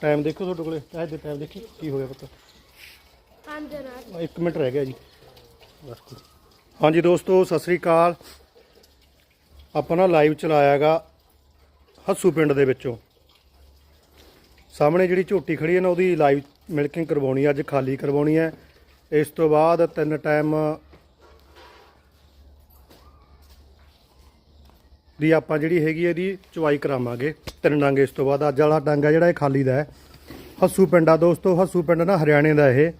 Time ਦੇਖੋ ਤੁਹਾਡੇ ਕੋਲੇ। ਇਹ ਦੇ ਟਾਈਮ ਦੇਖੀ ਕੀ ਹੋ ਗਿਆ ਪਤਾ ਨਾਲ 1 ਮਿੰਟ ਰਹਿ ਗਿਆ ਜੀ। ਬਸ। ਹਾਂਜੀ ਦੋਸਤੋ ਸਤਿ ਸ੍ਰੀ ਅਕਾਲ। ਆਪਾਂ ਨਾ ਲਾਈਵ ਚਲਾਇਆਗਾ ਹੱਸੂ ਪਿੰਡ ਦੇ ਵਿੱਚੋਂ। ਸਾਹਮਣੇ ਜਿਹੜੀ ਝੋਟੀ ਖੜੀ ਹੈ ਨਾ ਉਹਦੀ ਲਾਈਵ ਮਿਲਕਿੰਗ ਕਰਵਾਉਣੀ ਅੱਜ ਖਾਲੀ ਕਰਵਾਉਣੀ ਹੈ। ਇਸ ਤੋਂ ਬਾਅਦ ਤਿੰਨ ਟਾਈਮ ਦੀ ਆਪਾਂ ਜਿਹੜੀ ਹੈਗੀ ਇਹਦੀ ਚਵਾਈ ਕਰਾਵਾਂਗੇ, ਤਿੰਨ ਡੰਗ ਇਸ ਤੋਂ ਬਾਅਦ। ਅੱਜ ਵਾਲਾ ਡੰਗ ਹੈ ਜਿਹੜਾ ਇਹ ਖਾਲੀ ਦਾ ਹੈ। ਹੱਸੂ ਪਿੰਡ ਆ ਦੋਸਤੋ, ਹੱਸੂ ਪਿੰਡ ਨਾ ਹਰਿਆਣੇ ਦਾ ਇਹ।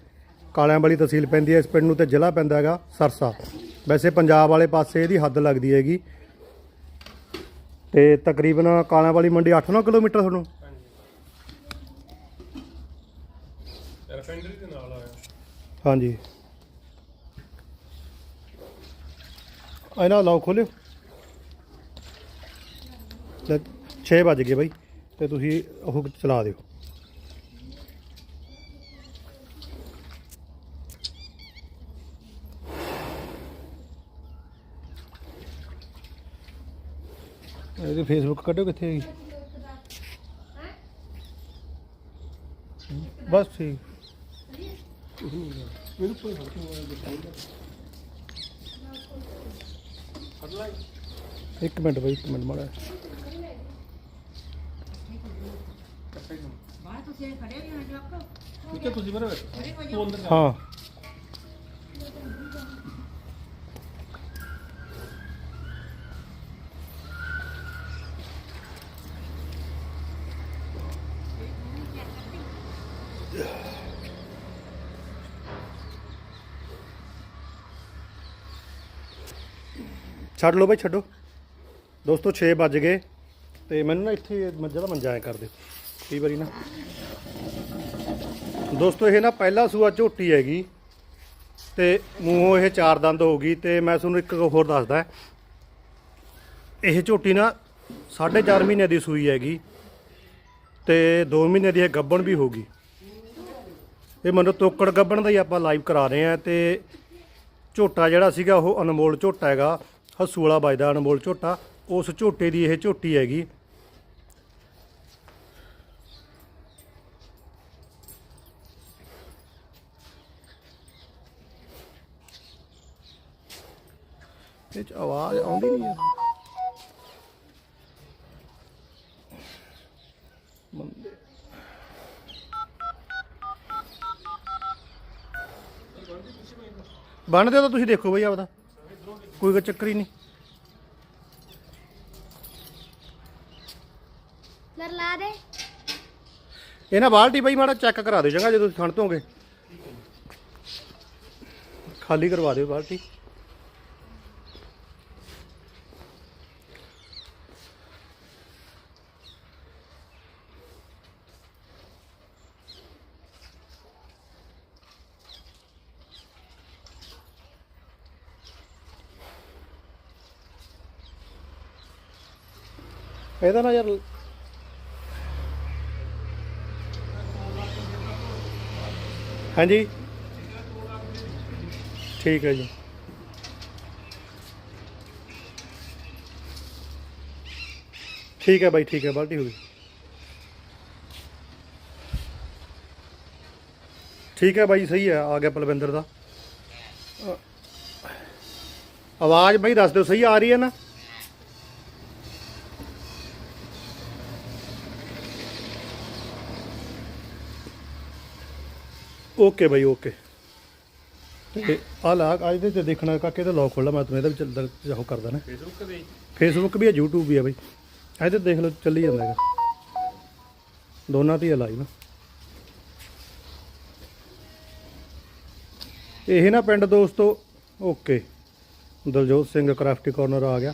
ਕਾਲਿਆਂ ਵਾਲੀ ਤਹਿਸੀਲ ਪੈਂਦੀ ਹੈ ਇਸ ਪਿੰਡ ਨੂੰ ਤੇ ਜ਼ਿਲ੍ਹਾ ਪੈਂਦਾ ਹੈਗਾ ਸਰਸਾ। ਵੈਸੇ ਪੰਜਾਬ ਵਾਲੇ ਪਾਸੇ ਇਹਦੀ ਹੱਦ ਲੱਗਦੀ ਹੈਗੀ। ਤੇ ਤਕਰੀਬਨ ਕਾਲਿਆਂ ਵਾਲੀ ਮੰਡੀ 8-9 ਕਿਲੋਮੀਟਰ ਤੁਹਾਨੂੰ? ਰਿਫਾਈਨਰੀ ਦੇ ਨਾਲ ਆਇਆ ਹਾਂਜੀ ਇਹਨਾਂ ਲਾਓ ਖੋਲਿਓ। ਲੈ 6 ਵੱਜ ਗਏ ਬਾਈ, ਤੇ ਤੁਸੀਂ ਉਹ ਚਲਾ ਦਿਓ। ਇਹਦੇ ਫੇਸਬੁੱਕ ਕੱਢੋ ਕਿੱਥੇ ਹੈਗੀ? ਬਸ ਠੀਕ। ਇੱਕ ਮਿੰਟ ਬਾਈ, ਇੱਕ ਮਿੰਟ ਮਾੜਾ ਠੀਕ ਹੈ ਤੁਸੀਂ ਬਰੇ ਤੂੰ ਅੰਦਰ ਹਾਂ। ਛੱਡ ਲਓ ਬਾਈ ਛੱਡੋ। ਦੋਸਤੋ 6 ਵੱਜ ਗਏ ਤੇ ਮੈਨੂੰ ਨਾ ਇੱਥੇ ਮੱਝਾਂ ਦਾ ਮੰਜਾ ਐ ਕਰ ਦਿਓ ਕਈ ਵਾਰੀ ਨਾ। ਦੋਸਤੋ, ਇਹ ਨਾ ਪਹਿਲਾ ਸੂਆ ਝੋਟੀ ਹੈਗੀ ਤੇ ਮੂੰਹੋਂ ਇਹ ਚਾਰ ਦੰਦ ਹੋ ਗਈ ਤੇ ਮੈਂ ਤੁਹਾਨੂੰ ਇੱਕ ਹੋਰ ਦੱਸਦਾ। ਇਹ ਝੋਟੀ ਨਾ 4.5 ਮਹੀਨੇ ਦੀ ਸੂਈ ਹੈਗੀ ਤੇ 2 ਮਹੀਨੇ ਦੀ ਇਹ ਗੱਬਣ ਵੀ ਹੋਗੀ ਇਹ ਮੈਨੂੰ ਤੋਕੜ ਗੱਬਣ ਦਾ ਹੀ ਆਪਾਂ ਲਾਈਵ ਕਰਾ ਰਹੇ ਆ ਤੇ ਝੋਟਾ ਜਿਹੜਾ ਸੀਗਾ ਉਹ ਅਨਮੋਲ ਝੋਟਾ ਹੈਗਾ, ਹੱਸੂ ਵਾਲਾ ਵੱਜਦਾ ਅਨਮੋਲ ਝੋਟਾ। ਉਸ ਝੋਟੇ ਦੀ ਇਹ ਝੋਟੀ ਹੈਗੀ। ਇਹ ਚ ਆਵਾਜ਼ ਆਉਂਦੀ ਨਹੀਂ ਹੈ ਬੰਦੇ। ਬਣਦੇ ਤਾਂ ਤੁਸੀਂ ਦੇਖੋ ਬਈ ਆਪਦਾ। ਕੋਈ ਚੱਕਰ ਹੀ ਨਹੀਂ। ਲਰ ਲਾ ਦੇ। ਇਹ ਨਾ ਬਾਲਟੀ ਬਈ ਮਾੜਾ ਚੈੱਕ ਕਰਾ ਦਿਓ ਚੰਗਾ ਜਦੋਂ ਤੁਸੀਂ ਥਣ ਧੋਗੇ। ਖਾਲੀ ਕਰਵਾ ਦਿਓ ਬਾਲਟੀ। ਇਹਦਾ ਨਾ ਯਾਰ ਹਾਂਜੀ। ਠੀਕ ਹੈ ਜੀ। ਠੀਕ ਹੈ ਬਾਈ, ਠੀਕ ਹੈ, ਬਾਲਟੀ ਹੋ ਗਈ। ਠੀਕ ਹੈ ਬਾਈ, ਸਹੀ ਹੈ, ਆ ਗਿਆ ਪਲਵਿੰਦਰ ਦਾ। ਆਵਾਜ਼ ਬਾਈ ਦੱਸ ਦਿਓ, ਸਹੀ ਆ ਰਹੀ ਹੈ ਨਾ? ਓਕੇ ਬਾਈ ਓਕੇ ਤੇ ਆ ਲਾ ਅੱਜ ਦੇ ਤੇ ਦੇਖਣਾ ਕਾਕੇ ਤੇ ਲੌਕ ਖੋਲ੍ਹਾ ਮੈਂ ਤੁਹਾਨੂੰ ਇਹਦਾ ਵੀ ਚੱਲ ਉਹ ਕਰਦਾ ਨਾ। ਫੇਸਬੁੱਕ ਤੇ ਫੇਸਬੁੱਕ ਵੀ ਹੈ YouTube ਵੀ ਹੈ ਬਾਈ। ਇਹਦੇ ਦੇਖ ਲਓ ਚੱਲੀ ਜਾਂਦਾ ਹੈਗਾ। ਦੋਨਾਂ ਤੇ ਹੀ ਲਾਈਵ ਇਹ ਨਾ ਪਿੰਡ ਦੋਸਤੋ okay Daljot Singh crafty corner ਆ ਗਿਆ।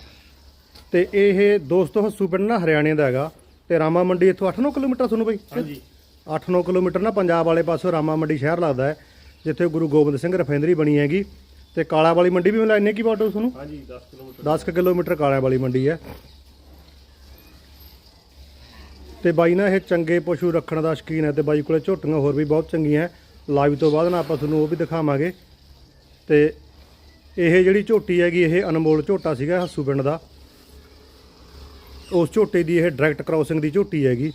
ਤੇ ਇਹ ਦੋਸਤੋ ਹੱਸੂ ਪਿੰਡ ਨਾ ਹਰਿਆਣੇ ਦਾ ਹੈਗਾ। ਤੇ ਰਾਮਾ ਮੰਡੀ ਇੱਥੋਂ 8-9 ਕਿਲੋਮੀਟਰ ਤੁਹਾਨੂੰ ਬਾਈ? ਹਾਂਜੀ। 8-9 ਕਿਲੋਮੀਟਰ ਨਾ ਪੰਜਾਬ ਵਾਲੇ ਪਾਸੋਂ ਰਾਮਾ ਮੰਡੀ ਸ਼ਹਿਰ ਲੱਗਦਾ ਹੈ ਜਿੱਥੇ ਗੁਰੂ ਗੋਬਿੰਦ ਸਿੰਘ ਰਿਫਾਈਨਰੀ ਬਣੀ ਹੈਗੀ। ਤੇ ਕਾਲਾ ਵਾਲੀ ਮੰਡੀ ਵੀ ਮਿਲਾ ਇੰਨੇ ਕੀ ਬਾਟੋ ਤੁਹਾਨੂੰ? ਹਾਂਜੀ 10 ਕਿਲੋਮੀਟਰ। 10 ਕੁ ਕਿਲੋਮੀਟਰ ਕਾਲਿਆਂ ਵਾਲੀ ਮੰਡੀ ਹੈ। ਤੇ ਬਾਈ ਨਾ ਇਹ ਚੰਗੇ ਪਸ਼ੂ ਰੱਖਣ ਦਾ ਸ਼ੌਕੀਨ ਹੈ ਤੇ ਬਾਈ ਕੋਲੇ ਝੋਟੀਆਂ ਹੋਰ ਵੀ ਬਹੁਤ ਚੰਗੀਆਂ ਲਾਈਵ ਤੋਂ ਬਾਅਦ ਨਾ ਆਪਾਂ ਤੁਹਾਨੂੰ ਉਹ ਵੀ ਦਿਖਾਵਾਂਗੇ। ਤੇ ਇਹ ਜਿਹੜੀ ਝੋਟੀ ਹੈਗੀ ਇਹ ਅਨਮੋਲ ਝੋਟਾ ਸੀਗਾ ਹੱਸੂ ਪਿੰਡ ਦਾ। ਉਸ ਝੋਟੇ ਦੀ ਇਹ ਡਾਇਰੈਕਟ ਕ੍ਰਾਸਿੰਗ ਦੀ ਝੋਟੀ ਹੈਗੀ।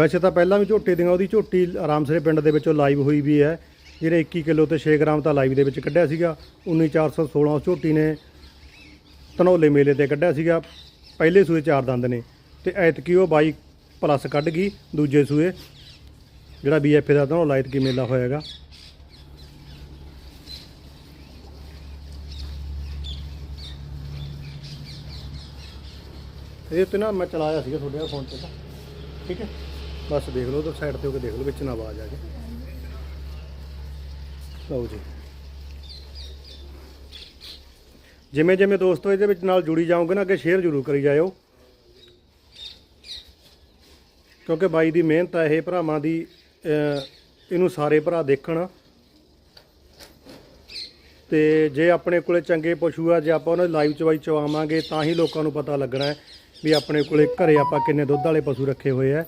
ਵੈਸੇ ਤਾਂ ਪਹਿਲਾਂ ਵੀ ਝੋਟੀ ਦੀਆਂ ਉਹਦੀ ਝੋਟੀ ਆਰਾਮਸਰੇ ਪਿੰਡ ਦੇ ਵਿੱਚੋਂ ਲਾਈਵ ਹੋਈ ਵੀ ਹੈ। ਜਿਹੜੇ 21 ਕਿਲੋ ਤੇ 6 ਗ੍ਰਾਮ ਤਾਂ ਲਾਈਵ ਦੇ ਵਿੱਚ ਕੱਢਿਆ ਸੀਗਾ। 19416 ਉਸ ਝੋਟੀ ਨੇ ਧਨੌਲੇ ਮੇਲੇ ਤੇ ਕੱਢਿਆ ਸੀਗਾ। ਪਹਿਲੇ ਸੂਏ ਚਾਰ ਦੰਦ ਨੇ ਤੇ ਐਤਕੀ ਉਹ 22 ਪਲੱਸ ਕੱਢ ਗਈ, ਦੂਜੇ ਸੂਏ। ਜਿਹੜਾ ਬੀਐਫਏ ਦਾ ਧਨੌਲਾ ਐਤਕੀ ਮੇਲਾ ਹੋਏਗਾ ਇਹ ਤੇ ਨਾ ਮੈਂ ਚਲਾਇਆ ਸੀਗਾ ਤੁਹਾਡੇ ਫੋਨ ਤੇ ਤਾਂ। ਠੀਕ ਹੈ। ਬਸ ਦੇਖ ਲਓ ਤਾਂ ਸਾਈਡ ਤੇ ਹੋ ਕੇ ਦੇਖ ਲਓ ਵਿੱਚ ਨਾ ਆਵਾਜ਼ ਆ ਜੇ। ਲਓ ਜੀ। ਜਿਵੇਂ ਜਿਵੇਂ ਦੋਸਤੋ ਇਹਦੇ ਵਿੱਚ ਨਾਲ ਜੁੜੀ ਜਾਓਗੇ ਨਾ ਅੱਗੇ ਸ਼ੇਅਰ ਜ਼ਰੂਰ ਕਰੀ ਜਾਇਓ। ਕਿਉਂਕਿ ਬਾਈ ਦੀ ਮਿਹਨਤ ਹੈ ਇਹ ਭਰਾਵਾਂ ਦੀ ਇਹਨੂੰ ਸਾਰੇ ਭਰਾ ਦੇਖਣ। ਤੇ ਜੇ ਆਪਣੇ ਕੋਲੇ ਚੰਗੇ ਪਸ਼ੂ ਆ, ਜੇ ਆਪਾਂ ਉਹਨਾਂ ਦੀ ਲਾਈਵ ਚਵਾਈ ਚਵਾਵਾਂਗੇ, ਤਾਂ ਹੀ ਲੋਕਾਂ ਨੂੰ ਪਤਾ ਲੱਗਣਾ ਵੀ ਆਪਣੇ ਕੋਲੇ ਘਰੇ ਆਪਾਂ ਕਿੰਨੇ ਦੁੱਧ ਵਾਲੇ ਪਸ਼ੂ ਰੱਖੇ ਹੋਏ ਆ।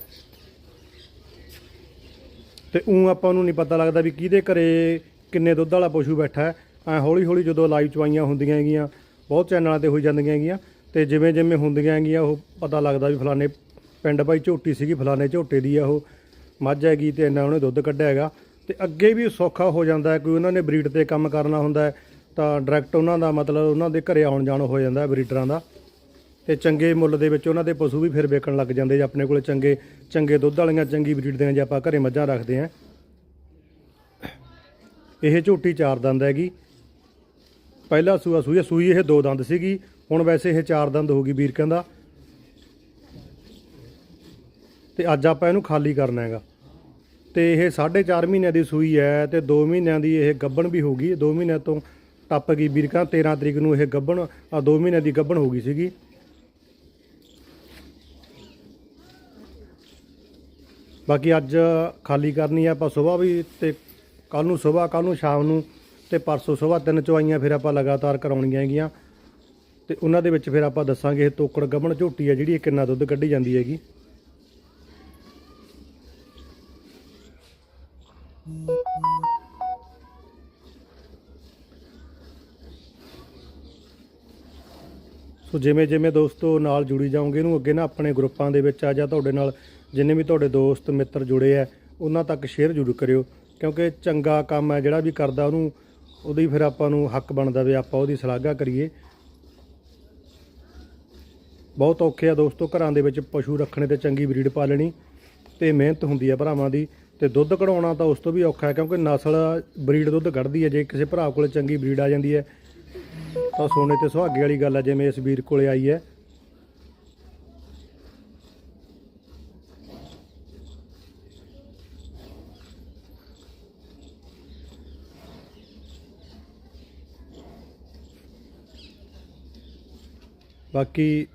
ਤੇ ਉਹ ਆਪਾਂ ਨੂੰ ਨਹੀਂ ਪਤਾ ਲੱਗਦਾ ਵੀ ਕਿਹਦੇ ਘਰੇ ਕਿੰਨੇ ਦੁੱਧ ਵਾਲਾ ਪਸ਼ੂ ਬੈਠਾ ਹੈ। ਐ ਹੌਲੀ ਹੌਲੀ ਜਦੋਂ ਲਾਈਵ ਚਵਾਈਆਂ ਹੁੰਦੀਆਂ ਹੈਗੀਆਂ, ਬਹੁਤ ਚੈਨਲਾਂ ਤੇ ਹੋਈ ਜਾਂਦੀਆਂ ਹੈਗੀਆਂ, ਤੇ ਜਿਵੇਂ ਜਿਵੇਂ ਹੁੰਦੀਆਂ ਹੈਗੀਆਂ, ਉਹ ਪਤਾ ਲੱਗਦਾ ਵੀ ਫਲਾਣੇ ਪਿੰਡ ਭਾਈ ਝੋਟੀ ਸੀਗੀ, ਫਲਾਣੇ ਝੋਟੇ ਦੀ ਆ ਉਹ, ਮੱਝ ਹੈਗੀ ਤੇ ਇੰਨਾ ਉਹਨੇ ਦੁੱਧ ਕੱਢਿਆ ਹੈਗਾ। ਤੇ ਅੱਗੇ ਵੀ ਸੌਖਾ ਹੋ ਜਾਂਦਾ ਕੋਈ ਉਹਨਾਂ ਨੇ ਬਰੀਡ ਤੇ ਕੰਮ ਕਰਨਾ ਹੁੰਦਾ ਤਾਂ ਡਾਇਰੈਕਟ ਉਹਨਾਂ ਦਾ ਮਤਲਬ ਉਹਨਾਂ ਦੇ ਘਰੇ ਆਉਣ ਜਾਣ ਹੋ ਜਾਂਦਾ ਬਰੀਡਰਾਂ ਦਾ। ਤੇ ਚੰਗੇ ਮੁੱਲ ਦੇ ਵਿੱਚ ਉਹਨਾਂ ਦੇ ਪਸ਼ੂ ਵੀ ਫਿਰ ਵੇਚਣ ਲੱਗ ਜਾਂਦੇ ਜੇ ਆਪਣੇ ਕੋਲ ਚੰਗੇ ਚੰਗੇ ਦੁੱਧ ਵਾਲੀਆਂ, ਚੰਗੀ ਬਰੀਡ ਦੀਆਂ ਜੇ ਆਪਾਂ ਘਰੇ ਮੱਝਾਂ ਰੱਖਦੇ ਆਂ ਇਹ ਝੋਟੀ ਚਾਰ ਦੰਦ ਹੈਗੀ। ਪਹਿਲਾ ਸੂਆ ਸੂਈ ਸੂਈ ਇਹ ਦੋ ਦੰਦ ਸੀਗੀ। ਹੁਣ ਵੈਸੇ ਇਹ ਚਾਰ ਦੰਦ ਹੋ ਗਈ ਵੀਰ ਕਹਿੰਦਾ। ਤੇ ਅੱਜ ਆਪਾਂ ਇਹਨੂੰ ਖਾਲੀ ਕਰਨਾ ਹੈਗਾ। ਤੇ ਇਹ 4.5 ਮਹੀਨਿਆਂ ਦੀ ਸੂਈ ਹੈ ਤੇ 2 ਮਹੀਨਿਆਂ ਦੀ ਇਹ ਗੱਬਣ ਵੀ ਹੋ ਗਈ। 2 ਮਹੀਨਿਆਂ ਤੋਂ ਟੱਪ ਗਈ ਵੀਰ ਕਹਿੰਦਾ 13 ਤਰੀਕ ਨੂੰ ਇਹ ਗੱਭਣ ਆ 2 ਮਹੀਨਿਆਂ ਦੀ ਗੱਬਣ ਹੋ ਗਈ ਸੀਗੀ। ਬਾਕੀ ਅੱਜ ਖਾਲੀ ਕਰਨੀ ਆ ਆਪਾਂ ਸਵੇਰ ਵੀ ਤੇ ਕੱਲ ਨੂੰ ਸਵੇਰ ਕੱਲ ਨੂੰ ਸ਼ਾਮ ਨੂੰ ਤੇ ਪਰਸੋਂ ਸਵੇਰ ਤਿੰਨ ਚਵਾਈਆਂ ਫਿਰ ਆਪਾਂ ਲਗਾਤਾਰ ਕਰਾਉਣੀਆਂ ਹੈਗੀਆਂ। ਤੇ ਉਹਨਾਂ ਦੇ ਵਿੱਚ ਫਿਰ ਆਪਾਂ ਦੱਸਾਂਗੇ ਇਹ ਤੋਕੜ ਗੱਬਣ ਝੋਟੀ ਆ ਜਿਹੜੀ ਕਿੰਨਾ ਦੁੱਧ ਕੱਢੀ ਜਾਂਦੀ ਹੈਗੀ। ਸੋ ਜਿਵੇਂ ਜਿਵੇਂ ਦੋਸਤੋ ਨਾਲ ਜੁੜੀ ਜਾਓਗੇ ਇਹਨੂੰ ਅੱਗੇ ਨਾ ਆਪਣੇ ਗਰੁੱਪਾਂ ਦੇ ਵਿੱਚ ਆ ਜਾਂ, ਤੁਹਾਡੇ ਨਾਲ ਜਿੰਨੇ ਵੀ ਤੁਹਾਡੇ ਦੋਸਤ, ਮਿੱਤਰ ਜੁੜੇ ਆ, ਉਹਨਾਂ ਤੱਕ ਸ਼ੇਅਰ ਜ਼ਰੂਰ ਕਰਿਓ, ਕਿਉਂਕਿ ਚੰਗਾ ਕੰਮ ਹੈ, ਜਿਹੜਾ ਵੀ ਕਰਦਾ ਉਹਨੂੰ, ਉਹਦੀ ਫਿਰ ਆਪਾਂ ਨੂੰ ਹੱਕ ਬਣਦਾ ਵੀ ਆਪਾਂ ਉਹਦੀ ਸ਼ਲਾਘਾ ਕਰੀਏ। ਬਹੁਤ ਔਖੇ ਆ ਦੋਸਤੋ, ਘਰਾਂ ਦੇ ਵਿੱਚ ਪਸ਼ੂ ਰੱਖਣੇ ਤੇ ਚੰਗੀ ਬਰੀਡ ਪਾਲਣੀ ਤੇ ਮਿਹਨਤ ਹੁੰਦੀ ਆ ਭਰਾਵਾਂ ਦੀ, ਤੇ ਦੁੱਧ ਕਢਾਉਣਾ ਤਾਂ ਉਸ ਤੋਂ ਵੀ ਔਖਾ ਹੈ, ਕਿਉਂਕਿ ਨਸਲ ਬਰੀਡ ਦੁੱਧ ਕੱਢਦੀ ਹੈ, ਜੇ ਕਿਸੇ ਭਰਾ ਕੋਲ ਚੰਗੀ ਬਰੀਡ ਆ ਜਾਂਦੀ ਹੈ, ਤਾਂ ਸੋਨੇ ਤੇ ਸੁਹਾਗੇ ਵਾਲੀ ਗੱਲ ਆ, ਜਿਵੇਂ ਇਸ ਵੀਰ ਕੋਲੇ ਆਈ ਹੈ। ਬਾਕੀ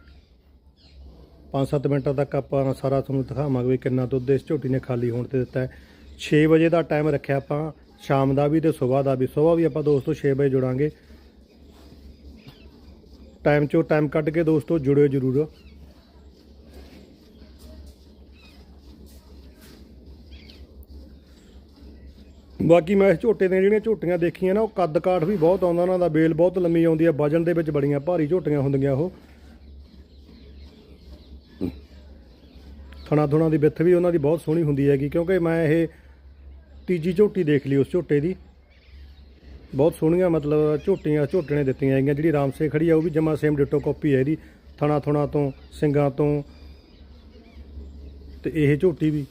5-7 ਮਿੰਟਾਂ ਤੱਕ ਆਪਾਂ ਸਾਰਾ ਤੁਹਾਨੂੰ ਦਿਖਾਵਾਂਗੇ ਵੀ ਕਿੰਨਾ ਦੁੱਧ ਇਸ ਝੋਟੀ ਨੇ ਖਾਲੀ ਹੋਣ ਤੇ ਦਿੱਤਾ ਹੈ। 6 ਵਜੇ ਦਾ ਟਾਈਮ ਰੱਖਿਆ ਆਪਾਂ, ਸ਼ਾਮ ਦਾ ਵੀ ਤੇ ਸਵੇਰ ਦਾ ਵੀ। ਸਵੇਰ ਵੀ ਆਪਾਂ ਦੋਸਤੋ 6 ਵਜੇ ਜੁੜਾਂਗੇ। ਟਾਈਮ ਚੋਂ ਟਾਈਮ ਕੱਢ ਕੇ ਦੋਸਤੋ ਜੁੜਿਓ ਜ਼ਰੂਰ। ਬਾਕੀ ਮੈਂ ਇਸ ਝੋਟੇ ਦੀਆਂ ਜਿਹੜੀਆਂ ਝੋਟੀਆਂ ਦੇਖੀਆਂ ਨਾ, ਉਹ ਕੱਦ ਕਾਠ ਵੀ ਬਹੁਤ ਆਉਂਦਾ ਉਹਨਾਂ ਦਾ, ਬੇਲ ਬਹੁਤ ਲੰਮੀ ਆਉਂਦੀ ਆ, ਵਜਨ ਦੇ ਵਿੱਚ ਬੜੀਆਂ ਭਾਰੀ ਝੋਟੀਆਂ ਹੁੰਦੀਆਂ ਉਹ। ਥਣਾ ਥੁਣਾ ਦੀ ਵਿੱਥ ਵੀ ਉਹਨਾਂ ਦੀ ਬਹੁਤ ਸੋਹਣੀ ਹੁੰਦੀ ਹੈਗੀ, ਕਿਉਂਕਿ ਮੈਂ ਇਹ ਤੀਜੀ ਝੋਟੀ ਦੇਖ ਲਈ ਉਸ ਝੋਟੇ ਦੀ। ਬਹੁਤ ਸੋਹਣੀਆਂ ਮਤਲਬ ਝੋਟੀਆਂ, ਝੋਟੇ ਨੇ ਦਿੱਤੀਆਂ ਹੈਗੀਆਂ, ਜਿਹੜੀ ਰਾਮਸੇ ਖੜੀ ਆ, ਉਹ ਵੀ ਜਮਾ ਸੇਮ ਡਿਟੋ ਕਾਪੀ ਹੈ ਇਹਦੀ। ਥਣਾ ਥੁਣਾ ਤੋਂ ਸਿੰਗਾਂ ਤੋਂ, ਤੇ ਇਹ ਝੋਟੀ ਵੀ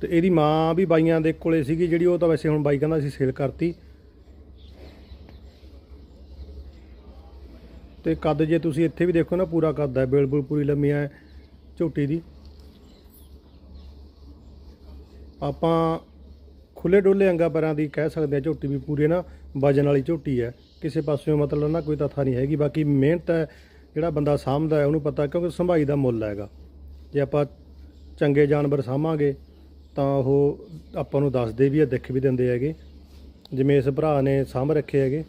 ਤੇ ਇਹਦੀ ਮਾਂ ਵੀ ਬਾਈਆਂ ਦੇ ਕੋਲੇ ਸੀਗੀ, ਜਿਹੜੀ ਉਹ ਤਾਂ ਵੈਸੇ ਹੁਣ ਬਾਈ ਕਹਿੰਦਾ ਅਸੀਂ ਸੇਲ ਕਰਤੀ। ਤੇ ਕੱਦ ਜੇ ਤੁਸੀਂ ਇੱਥੇ ਵੀ ਦੇਖੋ ਨਾ, ਪੂਰਾ ਕੱਦ ਹੈ, ਬਿਲਕੁਲ ਪੂਰੀ ਲੰਮੀ ਹੈ, ਝੋਟੀ ਦੀ। ਆਪਾਂ ਖੁੱਲੇ ਡੋਲੇ ਅੰਗਾ ਪਰਾਂ ਦੀ ਕਹਿ ਸਕਦੇ ਆ ਝੋਟੀ ਵੀ ਪੂਰੀ ਨਾ, ਵਜਨ ਵਾਲੀ ਝੋਟੀ ਹੈ। ਕਿਸੇ ਪਾਸਿਓਂ ਮਤਲਬ ਨਾ ਕੋਈ ਤਥਾ ਨਹੀਂ ਹੈਗੀ, ਬਾਕੀ ਮਿਹਨਤ ਹੈ, ਜਿਹੜਾ ਬੰਦਾ ਸਾਂਭਦਾ ਹੈ, ਉਹਨੂੰ ਪਤਾ, ਕਿਉਂਕਿ ਸੰਭਾਈ ਦਾ ਮੁੱਲ ਹੈਗਾ। ਜੇ ਆਪਾਂ ਚੰਗੇ ਜਾਨਵਰ ਸਾਂਭਾਂਗੇ ਤਾਂ ਉਹ ਆਪਾਂ ਨੂੰ ਦੱਸਦੇ ਵੀ ਆ, ਦਿਖ ਵੀ ਦਿੰਦੇ ਹੈਗੇ। ਜਿਵੇਂ ਇਸ ਭਰਾ ਨੇ ਸਾਂਭ ਰੱਖੇ ਹੈਗੇ।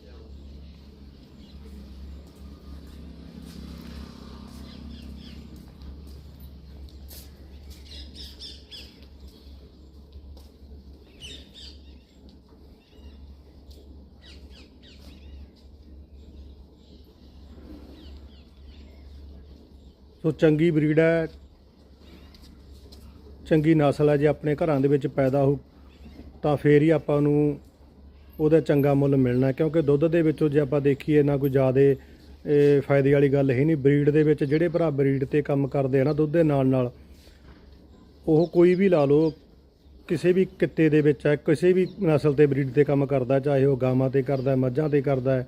ਸੋ ਚੰਗੀ ਬਰੀਡ ਹੈ। ਚੰਗੀ ਨਸਲ ਹੈ ਜੇ ਆਪਣੇ ਘਰਾਂ ਦੇ ਵਿੱਚ ਪੈਦਾ ਹੋ, ਤਾਂ ਫੇਰ ਹੀ ਆਪਾਂ ਨੂੰ ਉਹਦਾ ਚੰਗਾ ਮੁੱਲ ਮਿਲਣਾ ਕਿਉਂਕਿ ਦੁੱਧ ਦੇ ਵਿੱਚੋਂ ਜੇ ਆਪਾਂ ਦੇਖੀਏ ਨਾ ਕੋਈ ਜ਼ਿਆਦਾ ਫਾਇਦੇ ਵਾਲੀ ਗੱਲ ਹੈ ਨਹੀਂ। ਬਰੀਡ ਦੇ ਵਿੱਚ ਜਿਹੜੇ ਭਰਾ ਬਰੀਡ ਤੇ ਕੰਮ ਕਰਦੇ ਆ ਨਾ, ਦੁੱਧ ਦੇ ਨਾਲ ਨਾਲ, ਉਹ ਕੋਈ ਵੀ ਲਾ ਲਓ, ਕਿਸੇ ਵੀ ਕਿੱਤੇ ਦੇ ਵਿੱਚ ਹੈ ਕਿਸੇ ਵੀ ਨਸਲ ਤੇ ਬਰੀਡ ਤੇ ਕੰਮ ਕਰਦਾ, ਚਾਹੇ ਉਹ ਗਾਵਾਂ ਤੇ ਕਰਦਾ, ਮੱਝਾਂ ਤੇ ਕਰਦਾ,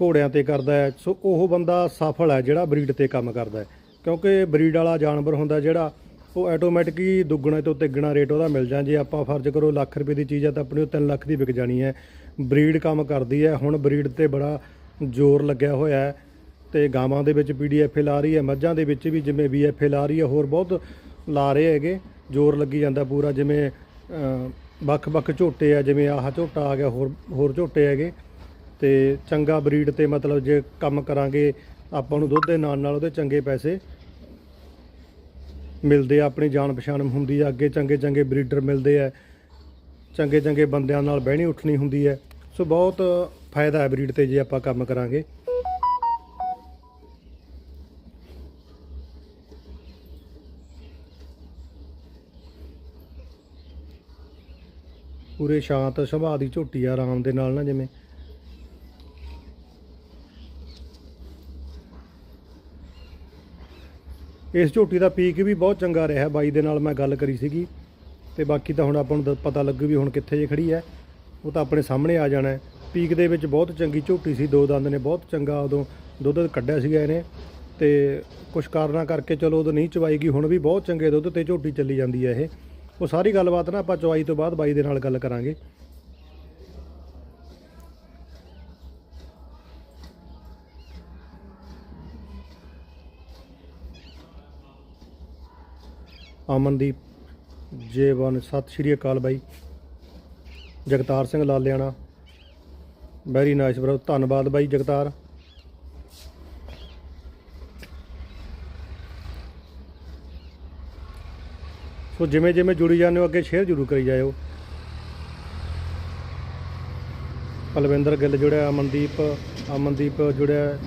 ਘੋੜਿਆਂ ਤੇ ਕਰਦਾ, ਸੋ ਉਹ ਬੰਦਾ ਸਫਲ ਹੈ ਜਿਹੜਾ ਬਰੀਡ ਤੇ ਕੰਮ ਕਰਦਾ ਹੈ। ਕਿਉਂਕਿ ਬਰੀਡ ਵਾਲਾ ਜਾਨਵਰ ਹੁੰਦਾ ਜਿਹੜਾ, ਉਹ ਆਟੋਮੈਟਿਕ ਹੀ ਦੁੱਗਣਾ ਤੋਂ ਤਿੱਗਣਾ ਰੇਟ ਉਹਦਾ ਮਿਲ ਜਾਂ ਜੇ ਆਪਾਂ ਫਰਜ਼ ਕਰੋ ਲੱਖ ਰੁਪਏ ਦੀ ਚੀਜ਼ ਹੈ ਤਾਂ ਆਪਣੀ ਉਹ 3 ਲੱਖ ਦੀ ਵਿਕ ਜਾਣੀ ਹੈ। ਬਰੀਡ ਕੰਮ ਕਰਦੀ ਹੈ। ਹੁਣ ਬਰੀਡ ਤੇ ਬੜਾ ਜ਼ੋਰ ਲੱਗਿਆ ਹੋਇਆ ਹੈ ਤੇ ਗਾਵਾਂ ਦੇ ਵਿੱਚ ਪੀਡੀਐਫ ਲਾ ਰਹੀ ਹੈ। ਮੱਝਾਂ ਦੇ ਵਿੱਚ ਵੀ ਜਿਵੇਂ ਬੀਐਫ ਲਾ ਰਹੀ ਹੈ। ਹੋਰ ਬਹੁਤ ਲਾ ਰਹੇ ਹੈਗੇ। ਜ਼ੋਰ ਲੱਗੀ ਜਾਂਦਾ ਪੂਰਾ। ਜਿਵੇਂ ਵੱਖ-ਵੱਖ ਝੋਟੇ ਆ। ਜਿਵੇਂ ਆਹ ਝੋਟਾ ਆ ਗਿਆ। ਹੋਰ ਹੋਰ ਝੋਟੇ ਹੈਗੇ। ਤੇ ਚੰਗਾ ਬਰੀਡ ਤੇ ਮਤਲਬ ਜੇ ਕੰਮ ਕਰਾਂਗੇ, ਆਪਾਂ ਨੂੰ ਦੁੱਧ ਦੇ ਨਾਲ ਨਾਲ ਉਹਦੇ ਚੰਗੇ ਪੈਸੇ ਮਿਲਦੇ ਆ, ਆਪਣੀ ਜਾਣ ਪਛਾਣ ਹੁੰਦੀ ਆ, ਅੱਗੇ ਚੰਗੇ ਚੰਗੇ ਬਰੀਡਰ ਮਿਲਦੇ ਆ, ਚੰਗੇ ਚੰਗੇ ਬੰਦਿਆਂ ਨਾਲ ਬਹਿਣੀ ਉੱਠਣੀ ਹੁੰਦੀ ਹੈ ਸੋ ਬਹੁਤ ਫਾਇਦਾ ਹੈ ਬਰੀਡ ਤੇ ਜੇ ਆਪਾਂ ਕੰਮ ਕਰਾਂਗੇ। ਪੂਰੇ ਸ਼ਾਂਤ ਸੁਭਾਅ ਦੀ ਝੋਟੀ ਆ, ਆਰਾਮ ਦੇ ਨਾਲ ਨਾ ਜਿਵੇਂ। ਇਸ ਝੋਟੀ ਦਾ ਪੀਕ ਵੀ ਬਹੁਤ ਚੰਗਾ ਰਿਹਾ ਬਾਈ ਦੇ ਨਾਲ ਮੈਂ ਗੱਲ ਕਰੀ ਸੀਗੀ। ਤੇ ਬਾਕੀ ਤਾਂ ਹੁਣ ਆਪਾਂ ਨੂੰ ਦ- ਪਤਾ ਲੱਗੂ ਵੀ ਹੁਣ ਕਿੱਥੇ ਜੇ ਖੜੀ ਹੈ। ਉਹ ਤਾਂ ਆਪਣੇ ਸਾਹਮਣੇ ਆ ਜਾਣਾ ਪੀਕ ਦੇ ਵਿੱਚ ਬਹੁਤ ਚੰਗੀ ਝੋਟੀ ਸੀ। ਦੋ ਦੰਦ ਨੇ, ਬਹੁਤ ਚੰਗਾ ਉਦੋਂ ਦੁੱਧ ਕੱਢਿਆ ਸੀਗਾ ਇਹਨੇ। ਤੇ ਕੁਝ ਕਾਰਨਾਂ ਕਰਕੇ ਚਲੋ ਉਦੋਂ ਨਹੀਂ ਚਵਾਈ ਗਈ, ਹੁਣ ਵੀ ਬਹੁਤ ਚੰਗੇ ਦੁੱਧ ਤੇ ਝੋਟੀ ਚੱਲੀ ਜਾਂਦੀ ਹੈ ਇਹ। ਉਹ ਸਾਰੀ ਗੱਲਬਾਤ ਨਾ ਆਪਾਂ ਚਵਾਈ ਤੋਂ ਬਾਅਦ ਬਾਈ ਦੇ ਨਾਲ ਗੱਲ ਕਰਾਂਗੇ। ਅਮਨਦੀਪ ਜੇ1 ਸਤਿ ਸ਼੍ਰੀ ਅਕਾਲ ਬਾਈ। Jagtar Singh Laliana. Very nice bro ਧੰਨਵਾਦ ਬਾਈ ਜਗਤਾਰ। ਸੋ ਜਿਵੇਂ ਜਿਵੇਂ ਜੁੜੀ ਜਾਂਦੇ ਹੋ, ਅੱਗੇ ਸ਼ੇਅਰ ਜ਼ਰੂਰ ਕਰੀ ਜਾਇਓ। ਪਲਵਿੰਦਰ ਗਿੱਲ ਜੁੜਿਆ, ਅਮਨਦੀਪ ਅਮਨਦੀਪ ਜੁੜਿਆ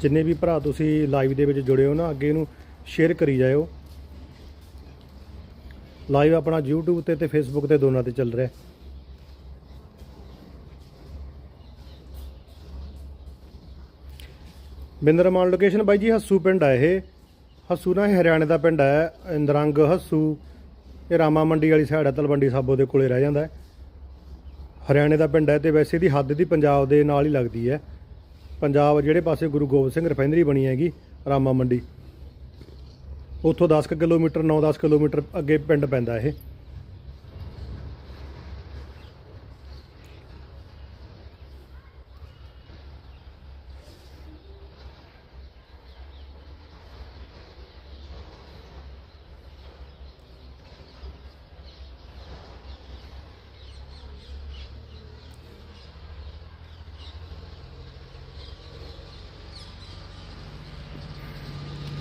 ਜਿੰਨੇ ਵੀ ਭਰਾ ਤੁਸੀਂ ਲਾਈਵ ਦੇ ਵਿੱਚ ਜੁੜੇ ਹੋ ਨਾ, ਅੱਗੇ ਇਹਨੂੰ ਸ਼ੇਅਰ ਕਰੀ ਜਾਇਓ। ਲਾਈਵ ਆਪਣਾ YouTube ਤੇ ਤੇ Facebook ਤੇ ਦੋਨਾਂ ਤੇ ਚੱਲ ਰਿਹਾ ਬਿੰਦਰਮਾਨ ਲੋਕੇਸ਼ਨ ਬਾਈ ਜੀ, ਹੱਸੂ ਪਿੰਡ ਆ ਇਹ। ਹੱਸੂ ਨਾ ਇਹ ਹਰਿਆਣੇ ਦਾ ਪਿੰਡ ਹੈ, ਇੰਦਰੰਗ ਹੱਸੂ। ਇਹ ਰਾਮਾ ਮੰਡੀ ਵਾਲੀ ਸਾਈਡ ਹੈ, ਤਲਵੰਡੀ ਸਾਬੋ ਦੇ ਕੋਲੇ ਰਹਿ ਜਾਂਦਾ ਹੈ। ਹਰਿਆਣੇ ਦਾ ਪਿੰਡ ਹੈ ਤੇ ਵੈਸੇ ਦੀ ਹੱਦ ਦੀ ਪੰਜਾਬ ਦੇ ਨਾਲ ਹੀ ਲੱਗਦੀ ਹੈ। ਪੰਜਾਬ ਜਿਹੜੇ ਪਾਸੇ ਗੁਰੂ ਗੋਬਿੰਦ ਸਿੰਘ ਰਿਫਾਈਨਰੀ ਬਣੀ ਹੈਗੀ, ਰਾਮਾ ਮੰਡੀ। ਉੱਥੋਂ 10 ਕੁ ਕਿਲੋਮੀਟਰ 9-10 ਕਿਲੋਮੀਟਰ ਅੱਗੇ ਪਿੰਡ ਪੈਂਦਾ ਇਹ।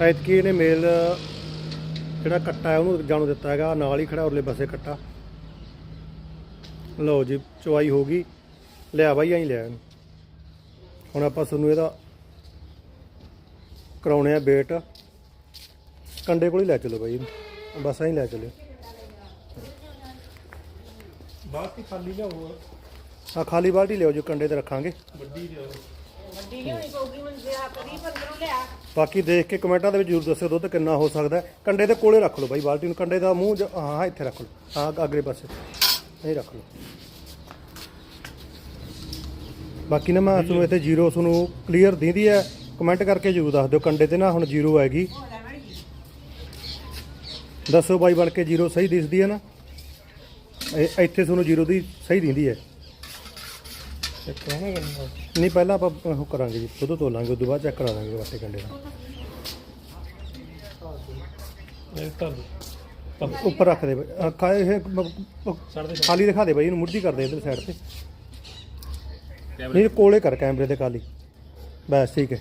ਐਤਕੀ ਇਹਨੇ ਮੇਲ ਜਿਹੜਾ ਕੱਟਾ ਹੈ ਉਹਨੂੰ ਜਾਣੂ ਦਿੱਤਾ ਹੈਗਾ। ਨਾਲ ਹੀ ਖੜਾ ਉਰਲੇ ਪਾਸੇ ਕੱਟਾ। ਲਓ ਜੀ ਚੁਆਈ ਹੋ ਗਈ। ਲਿਆ ਬਾਈ ਐਂ ਲਿਆ ਇਹਨੂੰ। ਹੁਣ ਆਪਾਂ ਤੁਹਾਨੂੰ ਇਹਦਾ ਕਰਾਉਣੇ ਆ ਵੇਟ ਕੰਡੇ ਕੋਲ ਹੀ ਲੈ ਚਲੋ ਬਾਈ ਬਸ ਐਂ ਲੈ ਚਲਿਓ। ਬਾਕੀ ਖਾਲੀ ਲਿਆਓ। ਆ ਖਾਲੀ ਬਾਲਟੀ ਲਿਓ ਜੋ ਕੰਡੇ ਤੇ ਰੱਖਾਂਗੇ। ਵੱਡੀ ਲਿਆਓ। ਵੱਡੀ ਮੈਨੂੰ ਪੰਦਰੋਂ ਲਿਆ। ਬਾਕੀ ਦੇਖ ਕੇ ਕਮੈਂਟਾਂ ਦੇ ਵਿੱਚ ਜ਼ਰੂਰ ਦੱਸਿਓ ਦੁੱਧ ਕਿੰਨਾ ਹੋ ਸਕਦਾ ਹੈ। ਕੰਡੇ ਦੇ ਕੋਲੇ ਰੱਖ ਲਓ ਬਾਈ ਬਾਲਟੀ ਨੂੰ ਕੰਡੇ ਦਾ ਮੂੰਹ ਜ- ਹਾਂ ਇੱਥੇ ਰੱਖ ਲਓ। ਹਾਂ ਅਗਲੇ ਪਾਸੇ। ਇਹ ਰੱਖ ਲਓ। ਬਾਕੀ ਨਾ ਮੈਂ ਤੁਹਾਨੂੰ ਇੱਥੇ ਜ਼ੀਰੋ ਤੁਹਾਨੂੰ ਕਲੀਅਰ ਦਿੰਦੀ ਹੈ। ਕਮੈਂਟ ਕਰਕੇ ਜ਼ਰੂਰ ਦੱਸ ਦਿਓ ਕੰਡੇ ਤੇ ਨਾ ਹੁਣ ਜ਼ੀਰੋ ਆਏਗੀ। ਦੱਸੋ ਬਾਈ ਬਣ ਕੇ ਜ਼ੀਰੋ ਸਹੀ ਦਿਸਦੀ ਹੈ ਨਾ? ਇਹ- ਇੱਥੇ ਤੁਹਾਨੂੰ ਜ਼ੀਰੋ ਦੀ ਸਹੀ ਦਿੰਦੀ ਹੈ। ਚੈੱਕ ਕਰਾਉਣਾ ਕਰਨਾ ਨਹੀਂ ਪਹਿਲਾਂ ਆਪਾਂ ਉਹ ਕਰਾਂਗੇ ਜੀ ਦੁੱਧ ਤੋਲਾਂਗੇ ਉਦੋਂ ਬਾਅਦ ਚੈੱਕ ਕਰਾ ਦਾਂਗੇ ਵਾਟੇ ਕੰਡੇ ਦਾ ਇਹ ਤਾਂ ਤਾਂ ਉੱਪਰ ਰੱਖ ਦੇ ਬਾਈ। ਖਾ ਇਹ ਮ- ਮ- ਛੱਡ ਦੇ। ਖਾਲੀ ਦਿਖਾ ਦੇ ਬਾਈ ਇਹਨੂੰ ਮੁੱਢੀ ਕਰ ਦੇ ਇਧਰ ਸਾਈਡ ਤੇ। ਨਹੀਂ ਕੋਲੇ ਕਰ ਕੈਮਰੇ ਦੇ ਖਾਲੀ। ਬਸ ਠੀਕ ਹੈ।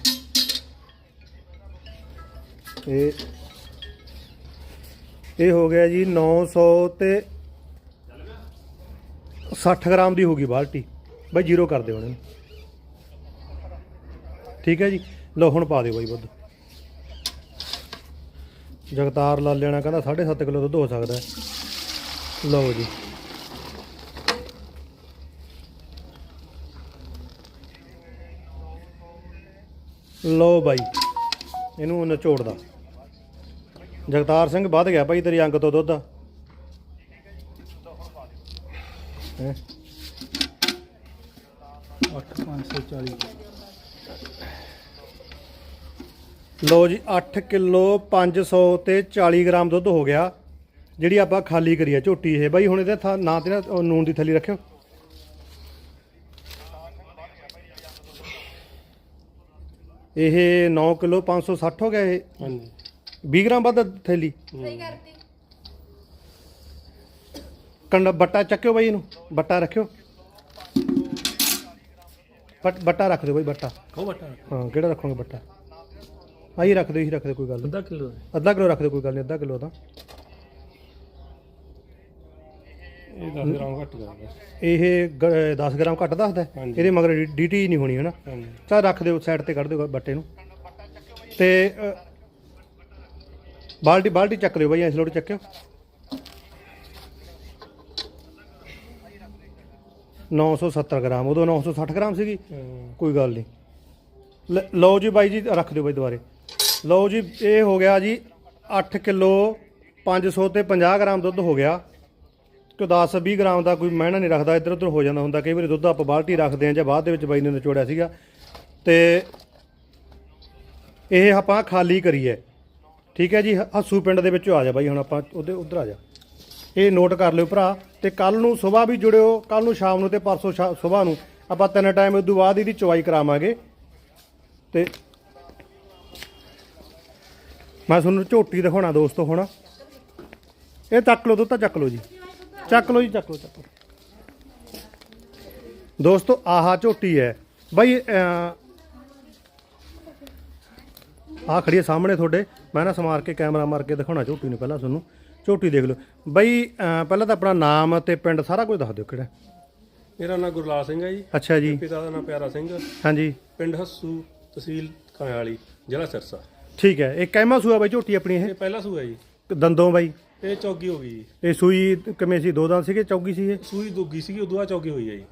ਇਹ ਇਹ ਹੋ ਗਿਆ ਜੀ 900 ਤੇ 60 ਗ੍ਰਾਮ ਦੀ ਹੋਗੀ ਬਾਲਟੀ। ਬਾਈ ਜ਼ੀਰੋ ਕਰ ਦਿਓ ਉਹਨੂੰ ਠੀਕ ਹੈ ਜੀ? ਲਓ, ਹੁਣ ਪਾ ਦਿਓ ਬਾਈ ਦੁੱਧ। ਜਗਤਾਰ ਲਾ ਲੈਣਾ, ਕਹਿੰਦਾ 7.5 ਕਿਲੋ ਦੁੱਧ ਹੋ ਸਕਦਾ ਲਓ ਜੀ। ਲਓ ਬਾਈ, ਇਹਨੂੰ ਨਿਚੋੜਦਾ। ਜਗਤਾਰ ਸਿੰਘ, ਵੱਧ ਗਿਆ ਭਾਈ ਤੇਰੀ ਅੰਗ ਤੋਂ ਦੁੱਧ। ਹੈਂ? 8540 ਲਓ ਜੀ 8 ਕਿਲੋ 500 ਤੇ 40 ਗ੍ਰਾਮ ਦੁੱਧ ਹੋ ਗਿਆ। ਜਿਹੜੀ ਆਪਾਂ ਖਾਲੀ ਕਰੀ ਆ ਝੋਟੀ ਇਹ। ਬਾਈ ਹੁਣ ਇਹਦੇ ਥਾਂ ਨਾਂ ਤੇ ਨਾ ਉਹ ਨੂਨ ਦੀ ਥੈਲੀ ਰੱਖਿਓ। ਇਹ 9 ਕਿਲੋ 560 ਹੋ ਗਿਆ ਇਹ। ਹਾਂਜੀ। 20 ਗ੍ਰਾਮ ਵੱਧ ਥੈਲੀ। ਸਹੀ ਕਰਤੀ। ਕੰਡ ਬੱਟਾ ਚੱਕਿਓ ਬਾਈ ਇਹਨੂੰ। ਬੱਟਾ ਰੱਖਿਓ। ਬੱਟ- ਬੱਟਾ ਰੱਖ ਦਿਓ ਬਾਈ ਬੱਟਾ। ਕਹੋ ਬਟਾ ਹਾਂ ਕਿਹੜਾ ਰੱਖੋਗੇ ਬੱਟਾ? ਆਹੀ ਰੱਖ ਦਿਓ ਇਹੀ ਰੱਖ ਦਿਓ ਕੋਈ ਗੱਲ ਨਹੀਂ ਅੱਧਾ ਕਿਲੋ ਅੱਧਾ ਕਿਲੋ ਰੱਖ ਦਿਓ ਕੋਈ ਗੱਲ ਨਹੀਂ ਅੱਧਾ ਕਿਲੋ ਤਾਂ। ਇਹ 10 ਗ੍ਰਾਮ ਘੱਟ ਕਰਦਾ ਇਹ 10 ਗ੍ਰਾਮ ਘੱਟ ਦੱਸਦਾ ਹੈ? ਹਾਂਜੀ। ਇਹਦੇ ਮਗਰ ਡੀਟੀ ਨਹੀਂ ਹੋਣੀ ਹੈ ਨਾ ਹਾਂਜੀ। ਚਾ ਰੱਖ ਦਿਓ ਸਾਈਡ ਤੇ ਕੱਢ ਦਿਓ ਬੱਟੇ ਨੂੰ। ਤੇ ਅ, ਬਾਲਟੀ ਬਾਲਟੀ ਚੱਕ ਦਿਓ ਬਾਈ ਇਸ ਲੋਟ ਚੱਕਿਓ। 970 ਗ੍ਰਾਮ ਉਦੋਂ 960 ਗ੍ਰਾਮ ਸੀਗੀ। ਕੋਈ ਗੱਲ ਨਹੀਂ। ਲ- ਲਓ ਜੀ ਬਾਈ ਜੀ ਰੱਖ ਦਿਓ ਬਾਈ ਦੁਬਾਰੇ। ਲਓ ਜੀ ਇਹ ਹੋ ਗਿਆ ਜੀ 8 ਕਿਲੋ 500 ਤੇ 50 ਗ੍ਰਾਮ ਦੁੱਧ ਹੋ ਗਿਆ। ਕਿ 10 20 ਗ੍ਰਾਮ ਦਾ ਕੋਈ ਮਹਿਣਾ ਨਹੀਂ ਰੱਖਦਾ ਇੱਧਰ ਉੱਧਰ ਹੋ ਜਾਂਦਾ ਹੁੰਦਾ। ਕਈ ਵਾਰੀ ਦੁੱਧ ਆਪਾਂ ਬਾਲਟੀ ਰੱਖਦੇ ਆ ਜਾਂ ਬਾਅਦ ਦੇ ਵਿੱਚ ਬਾਈ ਨੇ ਨਿਚੋੜਿਆ ਸੀਗਾ। ਤੇ ਇਹ ਆਪਾਂ ਖਾਲੀ ਕਰੀਏ। ਠੀਕ ਹੈ ਜੀ ਹ- ਹੱਸੂ ਪਿੰਡ ਦੇ ਵਿੱਚੋਂ ਆ ਜਾ ਬਾਈ ਹੁਣ ਆਪਾਂ ਉਹਦੇ ਉਧਰ ਆ ਜਾ। ਇਹ ਨੋਟ ਕਰ ਲਿਓ ਭਰਾ ਤੇ ਕੱਲ ਨੂੰ ਸਵੇਰ ਵੀ ਜੁੜਿਓ ਕੱਲ ਨੂੰ ਸ਼ਾਮ ਨੂੰ ਤੇ ਪਰਸੋਂ ਸਵੇਰ ਨੂੰ। ਆਪਾਂ ਤਿੰਨ ਟਾਈਮ ਉਸ ਤੋਂ ਬਾਅਦ ਇਹਦੀ ਚਵਾਈ ਕਰਾਵਾਂਗੇ। ਤੇ ਮੈਂ ਤੁਹਾਨੂੰ ਝੋਟੀ ਦਿਖਾਉਣਾ ਦੋਸਤੋ ਹੁਣ। ਇਹ ਚੱਕ ਲਓ ਦੁੱਧ ਤਾਂ ਚੱਕ ਲਓ ਜੀ। ਚੱਕ ਲਓ ਜੀ, ਚੱਕ ਲਓ ਚੱਕ ਲਓ। ਦੋਸਤੋ, ਆਹਾ ਝੋਟੀ ਹੈ। ਬਾਈ ਆ ਖੜੀ ਸਾਹਮਣੇ ਤੁਹਾਡੇ। ਮੈਂ ਨਾ ਸਮਾਰ ਕੇ ਕੈਮਰਾ ਮਾਰ ਕੇ ਦਿਖਾਉਣਾ ਝੋਟੀ ਨੂੰ ਪਹਿਲਾਂ ਤੁਹਾਨੂੰ। ਝੋਟੀ ਦੇਖ ਲਓ। ਬਾਈ ਪਹਿਲਾਂ ਤਾਂ ਆਪਣਾ ਨਾਮ ਤੇ ਪਿੰਡ ਸਾਰਾ ਕੁਝ ਦੱਸ ਦਿਓ ਕਿਹੜਾ ਮੇਰਾ ਨਾਮ ਗੁਰਲਾਲ ਸਿੰਘ ਹੈ ਜੀ। ਅੱਛਾ ਜੀ। ਪਿਤਾ ਦਾ ਨਾਮ ਪਿਆਰਾ ਸਿੰਘ। ਹਾਂਜੀ। ਪਿੰਡ ਹੱਸੂ ਤਹਿਸੀਲ ਖਿਆਲੀ ਜ਼ਿਲ੍ਹਾ ਸਿਰਸਾ। ਠੀਕ ਹੈ। ਇਹ ਕਹਿਮਾ ਸੂਆ ਬਾਈ ਝੋਟੀ ਆਪਣੀ ਇਹ? ਪਹਿਲਾ ਸੂਆ ਜੀ। ਇਹ ਦੰਦੋਂ ਬਾਈ। ਇਹ ਚੌਗੀ ਹੋ ਗਈ ਜੀ। ਇਹ ਸੂਈ ਕਿਵੇਂ ਸੀ? ਦੋ ਦੰਦ ਸੀਗੇ? ਚੌਗੀ ਸੀ ਇਹ? ਸੂਈ ਦੁੱਗੀ ਸੀਗੀ ਉਦੋਂ ਬਾਅਦ ਚੌਗੀ ਹੋਈ ਹੈ ਜੀ।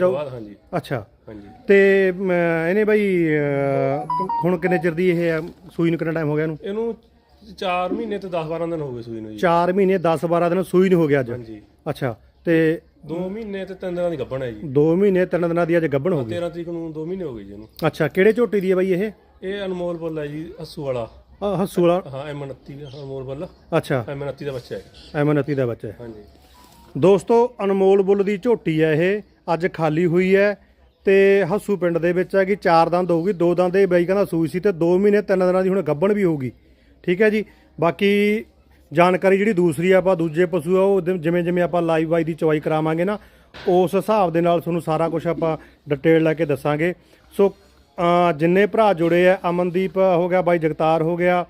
ਚੌ ਬਾਅਦ ਹਾਂਜੀ। ਅੱਛਾ। ਹਾਂਜੀ। ਤੇ ਇਹਨੇ ਬਾਈ ਅਹ, ਹੁਣ ਕਿੰਨੇ ਚਿਰ ਦੀ ਇਹ ਆ? ਸੂਈ ਨੂੰ ਕਿੰਨਾ ਟਾਈਮ ਹੋ ਗਿਆ ਇਹਨੂੰ? ਇਹਨੂੰ 4 ਮਹੀਨੇ ਤੇ 10 12 ਦਿਨ ਹੋ ਗਏ ਸੂਈ ਨੂੰ ਜੀ। 4 ਮਹੀਨੇ 10 12 ਦਿਨ ਸੂਈ ਨੂੰ ਹੋ ਗਿਆ ਅੱਜ। ਹਾਂਜੀ। ਅੱਛਾ ਤੇ 2 ਮਹੀਨੇ ਤੇ 3 ਦਿਨਾਂ ਦੀ ਗੱਭਣ ਹੈ ਜੀ। 2 ਮਹੀਨੇ 3 ਦਿਨਾਂ ਦੀ ਅੱਜ ਗੱਭਣ ਹੋ ਗਈ। 13 ਤਰੀਕ ਨੂੰ 2 ਮਹੀਨੇ ਹੋ ਗਏ ਜੀ ਇਹਨੂੰ। ਅੱਛਾ ਕਿਹੜੇ ਝੋਟੀ ਦੀ ਹੈ ਬਾਈ ਇਹ? ਇਹ ਅਨਮੋਲ ਬੁੱਲ ਹੈ ਜੀ ਹੱਸੂ ਵਾਲਾ। ਆਹ, ਹੱਸੂ ਵਾਲਾ। ਹਾਂ M29 ਦਾ ਅਨਮੋਲ ਬੁੱਲ ਅੱਛਾ। M29 ਦਾ ਬੱਚਾ ਹੈ। ਐਮਨਤੀ ਦਾ ਬੱਚਾ ਹੈ। ਹਾਂਜੀ। ਦੋਸਤੋ ਅਨਮੋਲ ਬੁੱਲ ਦੀ ਝੋਟੀ ਹੈ ਇਹ। ਅੱਜ ਖਾਲੀ ਹੋਈ ਹੈ ਤੇ ਹੱਸੂ ਪਿੰਡ ਦੇ ਵਿੱਚ ਹੈ ਕਿ ਚਾਰ ਦੰਦ ਹੋਊਗੀ ਦੋ ਦੰਦ ਇਹ ਬਾਈ ਕਹਿੰਦਾ ਸੂਈ ਸੀ ਤੇ 2 ਮਹੀਨੇ ਤਿੰਨ ਦਿਨਾਂ ਦੀ ਹੁਣ ਗੱਭਣ ਵੀ ਹੋਊਗੀ। ਠੀਕ ਹੈ ਜੀ। ਬਾਕੀ ਜਾਣਕਾਰੀ ਜਿਹੜੀ ਦੂਸਰੀ ਆਪਾਂ ਦੂਜੇ ਪਸ਼ੂ ਆ ਉਹ ਜਿਵੇਂ ਜਿਵੇਂ ਆਪਾਂ ਲਾਈਵ ਬਾਈ ਦੀ ਚਵਾਈ ਕਰਾਵਾਂਗੇ ਨਾ ਉਸ ਹਿਸਾਬ ਦੇ ਨਾਲ ਤੁਹਾਨੂੰ ਸਾਰਾ ਕੁਝ ਆਪਾਂ ਡਿਟੇਲ ਲੈ ਕੇ ਦੱਸਾਂਗੇ। ਸੋ ਜਿੰਨੇ ਭਰਾ ਜੁੜੇ ਆ ਅਮਨਦੀਪ ਹੋ ਗਿਆ ਬਾਈ ਜਗਤਾਰ ਹੋ ਗਿਆ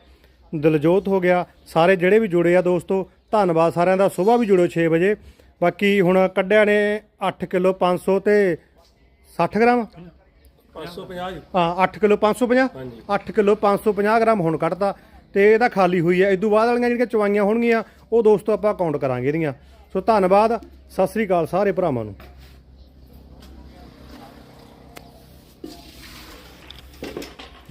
ਦਿਲਜੋਤ ਹੋ ਗਿਆ ਸਾਰੇ ਜਿਹੜੇ ਵੀ ਜੁੜੇ ਆ ਦੋਸਤੋ ਧੰਨਵਾਦ ਸਾਰਿਆਂ ਦਾ। ਸਵੇਰ ਵੀ ਜੁੜਿਓ 6 ਵਜੇ। ਬਾਕੀ ਹੁਣ ਕੱਢਿਆ ਨੇ 8 ਕਿਲੋ 500 ਤੇ 60 ਗ੍ਰਾਮ? 550 ਜੀ। ਹਾਂ 8 ਕਿਲੋ 550 ਹਾਂਜੀ। 8 ਕਿਲੋ 550 ਗ੍ਰਾਮ ਹੁਣ ਕੱਢਤਾ। ਤੇ ਇਹਦਾ ਖਾਲੀ ਹੋਈ ਹੈ ਇਦੋਂ ਬਾਅਦ ਵਾਲੀਆਂ ਜਿਹੜੀਆਂ ਚਵਾਈਆਂ ਹੋਣਗੀਆਂ, ਉਹ ਦੋਸਤੋ ਆਪਾਂ ਕਾਊਂਟ ਕਰਾਂਗੇ ਇਹਦੀਆਂ। ਸੋ ਧੰਨਵਾਦ, ਸਤਿ ਸ੍ਰੀ ਅਕਾਲ ਸਾਰੇ ਭਰਾਵਾਂ ਨੂੰ।